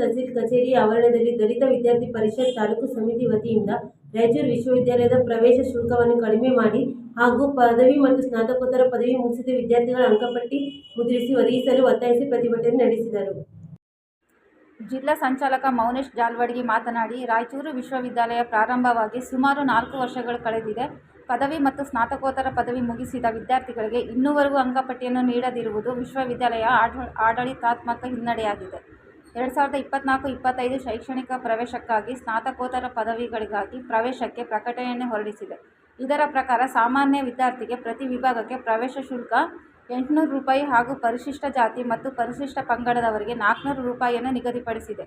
ತಹಸೀಲ್ ಕಚೇರಿ ಆವರಣದಲ್ಲಿ ದಲಿತ ವಿದ್ಯಾರ್ಥಿ ಪರಿಷತ್ ತಾಲೂಕು ಸಮಿತಿ ವತಿಯಿಂದ ರಾಯಚೂರು ವಿಶ್ವವಿದ್ಯಾಲಯದ ಪ್ರವೇಶ ಶುಲ್ಕವನ್ನು ಕಡಿಮೆ ಮಾಡಿ ಹಾಗೂ ಪದವಿ ಮತ್ತು ಸ್ನಾತಕೋತ್ತರ ಪದವಿ ಮುಗಿಸಿದ ವಿದ್ಯಾರ್ಥಿಗಳ ಅಂಕಪಟ್ಟಿ ಮುದ್ರಿಸಿ ಒದಗಿಸಲು ಒತ್ತಾಯಿಸಿ ಪ್ರತಿಭಟನೆ ನಡೆಸಿದರು. ಜಿಲ್ಲಾ ಸಂಚಾಲಕ ಮೌನೇಶ್ ಜಾಲ್ವಡ್ಗಿ ಮಾತನಾಡಿ, ರಾಯಚೂರು ವಿಶ್ವವಿದ್ಯಾಲಯ ಪ್ರಾರಂಭವಾಗಿ ಸುಮಾರು ನಾಲ್ಕು ವರ್ಷಗಳು ಕಳೆದಿದೆ. ಪದವಿ ಮತ್ತು ಸ್ನಾತಕೋತ್ತರ ಪದವಿ ಮುಗಿಸಿದ ವಿದ್ಯಾರ್ಥಿಗಳಿಗೆ ಇನ್ನೂವರೆಗೂ ಅಂಕಪಟ್ಟಿಯನ್ನು ನೀಡದಿರುವುದು ವಿಶ್ವವಿದ್ಯಾಲಯ ಆಡ- ಆಡಳಿತಾತ್ಮಕ ಹಿನ್ನಡೆಯಾಗಿದೆ. ಎರಡು ಸಾವಿರದ ಇಪ್ಪತ್ತ್ನಾಲ್ಕು ಇಪ್ಪತ್ತೈದು ಶೈಕ್ಷಣಿಕ ಪ್ರವೇಶಕ್ಕಾಗಿ ಸ್ನಾತಕೋತ್ತರ ಪದವಿಗಳಿಗಾಗಿ ಪ್ರವೇಶಕ್ಕೆ ಪ್ರಕಟಣೆಯನ್ನು ಹೊರಡಿಸಿದೆ. ಇದರ ಪ್ರಕಾರ ಸಾಮಾನ್ಯ ವಿದ್ಯಾರ್ಥಿಗೆ ಪ್ರತಿ ವಿಭಾಗಕ್ಕೆ ಪ್ರವೇಶ ಶುಲ್ಕ ಎಂಟುನೂರು ರೂಪಾಯಿ ಹಾಗೂ ಪರಿಶಿಷ್ಟ ಜಾತಿ ಮತ್ತು ಪರಿಶಿಷ್ಟ ಪಂಗಡದವರಿಗೆ ನಾಲ್ಕುನೂರು ರೂಪಾಯಿಯನ್ನು ನಿಗದಿಪಡಿಸಿದೆ.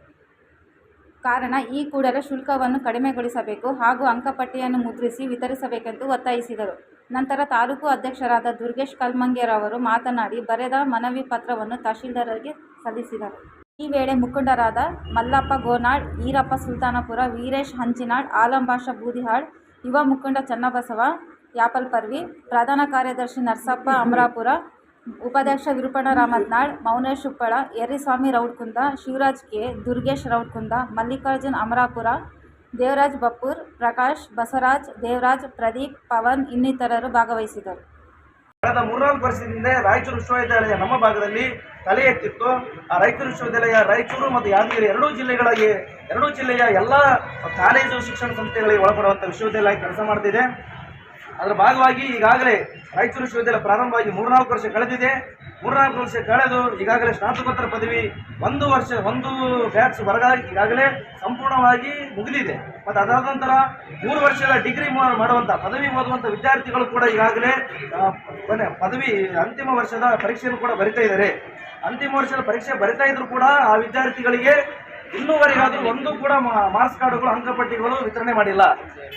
ಕಾರಣ ಈ ಕೂಡಲೇ ಶುಲ್ಕವನ್ನು ಕಡಿಮೆಗೊಳಿಸಬೇಕು ಹಾಗೂ ಅಂಕಪಟ್ಟಿಯನ್ನು ಮುದ್ರಿಸಿ ವಿತರಿಸಬೇಕೆಂದು ಒತ್ತಾಯಿಸಿದರು. ನಂತರ ತಾಲೂಕು ಅಧ್ಯಕ್ಷರಾದ ದುರ್ಗೇಶ್ ಕಲ್ಮಂಗೇರವರು ಮಾತನಾಡಿ, ಬರೆದ ಮನವಿ ಪತ್ರವನ್ನು ತಹಶೀಲ್ದಾರರಿಗೆ ಸಲ್ಲಿಸಿದರು. ಈ ವೇಳೆ ಮುಖಂಡರಾದ ಮಲ್ಲಪ್ಪ ಗೋನಾಳ್, ಈರಪ್ಪ ಸುಲ್ತಾನಪುರ, ವೀರೇಶ್ ಹಂಚಿನಾಳ್ ಆಲಂಬಾಷ ಬೂದಿಹಾಳ್, ಯುವ ಮುಖಂಡ ಚನ್ನಬಸವ ಯಾಪಲ್ಪರ್ವಿ ಪ್ರಧಾನ ಕಾರ್ಯದರ್ಶಿ ನರಸಪ್ಪ ಅಮರಾಪುರ, ಉಪಾಧ್ಯಕ್ಷ ವಿರುಪಣ ರಾಮತ್ನಾಳ್ ಮೌನೇಶ್ ಉಪ್ಪಳ ಯರ್ರಿಸ್ವಾಮಿ ರೌಡ್ಕುಂದ, ಶಿವರಾಜ್ ಕೆ, ದುರ್ಗೇಶ್ ರೌಡ್ಕುಂದ, ಮಲ್ಲಿಕಾರ್ಜುನ್ ಅಮರಾಪುರ, ದೇವರಾಜ್ ಬಪ್ಪೂರ್, ಪ್ರಕಾಶ್ ಬಸವರಾಜ್, ದೇವರಾಜ್ ಪ್ರದೀಪ್ ಪವನ್ ಇನ್ನಿತರರು ಭಾಗವಹಿಸಿದರು. ಕಳೆದ ಮೂರ್ನಾಲ್ಕು ವರ್ಷದಿಂದ ರಾಯಚೂರು ವಿಶ್ವವಿದ್ಯಾಲಯ ನಮ್ಮ ಭಾಗದಲ್ಲಿ ತಲೆ ಎತ್ತಿತ್ತು. ಆ ರಾಯಚೂರು ವಿಶ್ವವಿದ್ಯಾಲಯ, ರಾಯಚೂರು ಮತ್ತು ಯಾದಗಿರಿ ಎರಡೂ ಜಿಲ್ಲೆಗಳಿಗೆ, ಎರಡೂ ಜಿಲ್ಲೆಯ ಎಲ್ಲ ಕಾಲೇಜು ಶಿಕ್ಷಣ ಸಂಸ್ಥೆಗಳಿಗೆ ಒಳಪಡುವಂಥ ವಿಶ್ವವಿದ್ಯಾಲಯ ಕೆಲಸ ಮಾಡ್ತಿದೆ. ಅದರ ಭಾಗವಾಗಿ ಈಗಾಗಲೇ ರಾಯಚೂರು ವಿಶ್ವವಿದ್ಯಾಲಯ ಪ್ರಾರಂಭವಾಗಿ ಮೂರ್ನಾಲ್ಕು ವರ್ಷ ಕಳೆದಿದೆ. ಮೂರ್ನಾಲ್ಕು ವರ್ಷ ಕಳೆದು ಈಗಾಗಲೇ ಸ್ನಾತಕೋತ್ತರ ಪದವಿ ಒಂದು ವರ್ಷ, ಒಂದು ಬ್ಯಾಚ್ ವರ್ಗ ಈಗಾಗಲೇ ಸಂಪೂರ್ಣವಾಗಿ ಮುಗಿದಿದೆ. ಮತ್ತು ಅದಾದ ನಂತರ ಮೂರು ವರ್ಷಗಳ ಡಿಗ್ರಿ ಮಾಡುವಂಥ ಪದವಿ ಓದುವಂಥ ವಿದ್ಯಾರ್ಥಿಗಳು ಕೂಡ ಈಗಾಗಲೇ ಪದವಿ, ಅಂತಿಮ ವರ್ಷದ ಪರೀಕ್ಷೆಯನ್ನು ಕೂಡ ಬರಿತಾ ಇದ್ದಾರೆ. ಅಂತಿಮ ವರ್ಷದ ಪರೀಕ್ಷೆ ಬರಿತಾ ಇದ್ರು ಕೂಡ ಆ ವಿದ್ಯಾರ್ಥಿಗಳಿಗೆ ಇನ್ನೂವರೆಗಾದರೂ ಒಂದು ಕೂಡ ಮಾರ್ಕ್ಸ್ ಕಾರ್ಡುಗಳು ಅಂಕಪಟ್ಟಿಗಳು ವಿತರಣೆ ಮಾಡಿಲ್ಲ.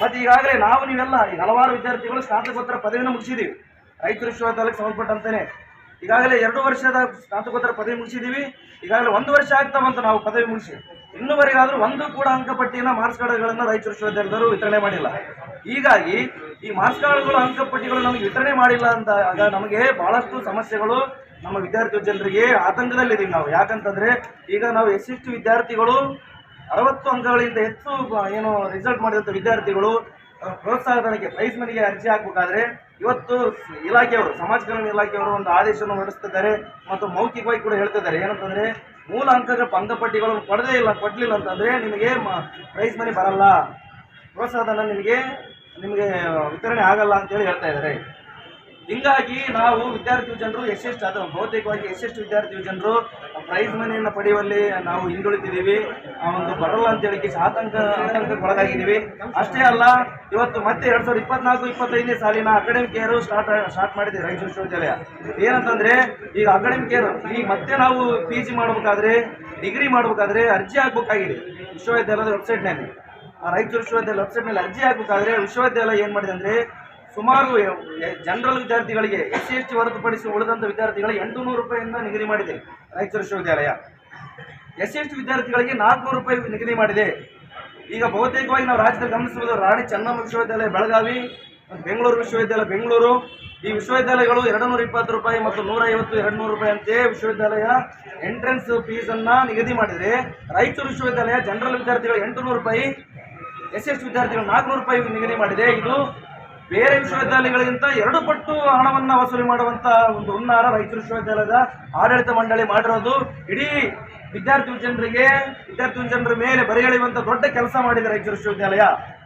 ಮತ್ತು ಈಗಾಗಲೇ ನಾವು ನೀವೆಲ್ಲ ಹಲವಾರು ವಿದ್ಯಾರ್ಥಿಗಳು ಸ್ನಾತಕೋತ್ತರ ಪದವಿಯನ್ನು ಮುಗಿಸಿದ್ದೀವಿ. ರಾಯಚೂರು ವಿಶ್ವವಿದ್ಯಾಲಯಕ್ಕೆ ಸಂಬಂಧಪಟ್ಟಂತಾನೆ ಈಗಾಗಲೇ ಎರಡು ವರ್ಷದ ಸ್ನಾತಕೋತ್ತರ ಪದವಿ ಮುಗಿಸಿದ್ದೀವಿ. ಈಗಾಗಲೇ ಒಂದು ವರ್ಷ ಆಗ್ತಾ ನಾವು ಪದವಿ ಮುಗಿಸಿ. ಇನ್ನುವರೆಗಾದರೂ ಒಂದು ಕೂಡ ಅಂಕಪಟ್ಟಿಯನ್ನು ಮಾರ್ಕ್ಸ್ ಕಾರ್ಡ್ಗಳನ್ನು ರಾಯಚೂರು ವಿಶ್ವವಿದ್ಯಾಲಯದವರು ವಿತರಣೆ ಮಾಡಿಲ್ಲ. ಹೀಗಾಗಿ ಈ ಮಾರ್ಕ್ಸ್ ಕಾರ್ಡ್ಗಳು ಅಂಕಪಟ್ಟಿಗಳು ನಮಗೆ ವಿತರಣೆ ಮಾಡಿಲ್ಲ ಅಂತ ನಮಗೆ ಬಹಳಷ್ಟು ಸಮಸ್ಯೆಗಳು ನಮ್ಮ ವಿದ್ಯಾರ್ಥಿ ಜನರಿಗೆ ಆತಂಕದಲ್ಲಿದ್ದೀವಿ ನಾವು. ಯಾಕಂತಂದ್ರೆ ಈಗ ನಾವು ಎಸ್ ಎಸ್ ವಿದ್ಯಾರ್ಥಿಗಳು ಅರವತ್ತು ಅಂಕಗಳಿಂದ ಹೆಚ್ಚು ಏನು ರಿಸಲ್ಟ್ ಮಾಡಿದಂಥ ವಿದ್ಯಾರ್ಥಿಗಳು ಪ್ರೋತ್ಸಾಹಧನಕ್ಕೆ ಪ್ರೈಸ್ ಮನಿಗೆ ಅರ್ಜಿ ಹಾಕಬೇಕಾದ್ರೆ ಇವತ್ತು ಇಲಾಖೆಯವರು ಸಮಾಜ ಕಲ್ಯಾಣ ಇಲಾಖೆಯವರು ಒಂದು ಆದೇಶವನ್ನು ಹೊರಡಿಸ್ತಿದ್ದಾರೆ ಮತ್ತು ಮೌಖಿಕವಾಗಿ ಕೂಡ ಹೇಳ್ತಿದ್ದಾರೆ. ಏನಂತಂದ್ರೆ ಮೂಲ ಅಂಕಗಳ ಪಂದಪಟ್ಟಿಗಳನ್ನು ಕೊಡದೇ ಇಲ್ಲ, ಕೊಡಲಿಲ್ಲ ಅಂತಂದ್ರೆ ನಿಮಗೆ ಪ್ರೈಸ್ ಮನಿ ಬರಲ್ಲ. ಪ್ರೋತ್ಸಾಹಧನ ನಿಮಗೆ ನಿಮಗೆ ವಿತರಣೆ ಆಗಲ್ಲ ಅಂತೇಳಿ ಹೇಳ್ತಾ ಇದ್ದಾರೆ. ಹಿಂಗಾಗಿ ನಾವು ವಿದ್ಯಾರ್ಥಿ ಜನರು ಎಷ್ಟೆಷ್ಟು ಅದು ಬಹುತೇಕವಾಗಿ ಎಷ್ಟೆಷ್ಟು ವಿದ್ಯಾರ್ಥಿ ಜನರು ಪ್ರೈಸ್ ಮನೆಯನ್ನು ಪಡೆಯುವಲ್ಲಿ ನಾವು ಹಿಂದುಳಿದಿದ್ದೀವಿ. ಆ ಒಂದು ಬರಲ್ಲ ಅಂತ ಹೇಳಿ ಆತಂಕ, ಆತಂಕಕ್ಕೆ ಒಳಗಾಗಿದ್ದೀವಿ. ಅಷ್ಟೇ ಅಲ್ಲ, ಇವತ್ತು ಮತ್ತೆ ಎರಡ್ ಸಾವಿರದ ಇಪ್ಪತ್ನಾಲ್ಕು, ಇಪ್ಪತ್ತೈದನೇ ಸಾಲಿನ ಅಕಾಡೆಮಿಕ್ ಇಯರ್ ಸ್ಟಾರ್ಟ್ ಸ್ಟಾರ್ಟ್ ಮಾಡಿದೆ ರಾಯಚೂರು ವಿಶ್ವವಿದ್ಯಾಲಯ. ಏನಂತಂದ್ರೆ, ಈಗ ಅಕಾಡೆಮಿಕ್ ಇಯರ್ ಈಗ ಮತ್ತೆ ನಾವು ಪಿ ಜಿ ಮಾಡಬೇಕಾದ್ರೆ ಡಿಗ್ರಿ ಮಾಡಬೇಕಾದ್ರೆ ಅರ್ಜಿ ಹಾಕ್ಬೇಕಾಗಿದೆ ವಿಶ್ವವಿದ್ಯಾಲಯದ ವೆಬ್ಸೈಟ್ನಲ್ಲಿ ರಾಯಚೂರು ವಿಶ್ವವಿದ್ಯಾಲಯ ವೆಬ್ಸೈಟ್ನಲ್ಲಿ ಅರ್ಜಿ ಹಾಕಬೇಕಾದ್ರೆ ವಿಶ್ವವಿದ್ಯಾಲಯ ಏನು ಮಾಡಿದೆ ಅಂದರೆ ಸುಮಾರು ಜನರಲ್ ವಿದ್ಯಾರ್ಥಿಗಳಿಗೆ ಎಸ್ ಸಿ ಎಸ್ ಟಿ ಹೊರತುಪಡಿಸಿ ಉಳಿದಂಥ ವಿದ್ಯಾರ್ಥಿಗಳಿಗೆ ಎಂಟು ನೂರು ರೂಪಾಯಿಯಿಂದ ನಿಗದಿ ಮಾಡಿದೆ ರಾಯಚೂರು ವಿಶ್ವವಿದ್ಯಾಲಯ. ಎಸ್ ಸಿ ಎಸ್ ಟಿ ವಿದ್ಯಾರ್ಥಿಗಳಿಗೆ ನಾಲ್ಕುನೂರು ರೂಪಾಯಿ ನಿಗದಿ ಮಾಡಿದೆ. ಈಗ ಬಹುತೇಕವಾಗಿ ನಾವು ರಾಜ್ಯದಲ್ಲಿ ಗಮನಿಸಬಹುದು, ರಾಣಿ ಚೆನ್ನಮ್ಮ ವಿಶ್ವವಿದ್ಯಾಲಯ, ಬೆಳಗಾವಿ, ಬೆಂಗಳೂರು ವಿಶ್ವವಿದ್ಯಾಲಯ, ಬೆಂಗಳೂರು. ಈ ವಿಶ್ವವಿದ್ಯಾಲಯಗಳು ಎರಡು ನೂರ ಇಪ್ಪತ್ತು ರೂಪಾಯಿ ಮತ್ತು ನೂರ ಐವತ್ತು ಎರಡು ನೂರು ರೂಪಾಯಿ ಅಂತೆ ವಿಶ್ವವಿದ್ಯಾಲಯ ಎಂಟ್ರೆನ್ಸ್ ಫೀಸನ್ನು ನಿಗದಿ ಮಾಡಿದರೆ ರಾಯಚೂರು ವಿಶ್ವವಿದ್ಯಾಲಯ ಜನರಲ್ ವಿದ್ಯಾರ್ಥಿಗಳು ಎಂಟು ನೂರು ರೂಪಾಯಿ ಎಸ್ ಎಸ್ ವಿದ್ಯಾರ್ಥಿಗಳು ನಾಲ್ಕುನೂರು ರೂಪಾಯಿ ನಿಗದಿ ಮಾಡಿದೆ. ಇದು ಬೇರೆ ವಿಶ್ವವಿದ್ಯಾಲಯಗಳಿಗಿಂತ ಎರಡು ಪಟ್ಟು ಹಣವನ್ನು ವಸೂಲಿ ಮಾಡುವಂತ ಒಂದು ಹುನ್ನಾರ ರಾಯಚೂರು ವಿಶ್ವವಿದ್ಯಾಲಯದ ಆಡಳಿತ ಮಂಡಳಿ ಮಾಡಿರೋದು. ಇಡೀ ವಿದ್ಯಾರ್ಥಿ ಜನರಿಗೆ ವಿದ್ಯಾರ್ಥಿ ಜನರ ಮೇಲೆ ಬರೆಯಳೆಯುವಂತ ದೊಡ್ಡ ಕೆಲಸ ಮಾಡಿದೆ ರಾಯಚೂರು ವಿಶ್ವವಿದ್ಯಾಲಯ.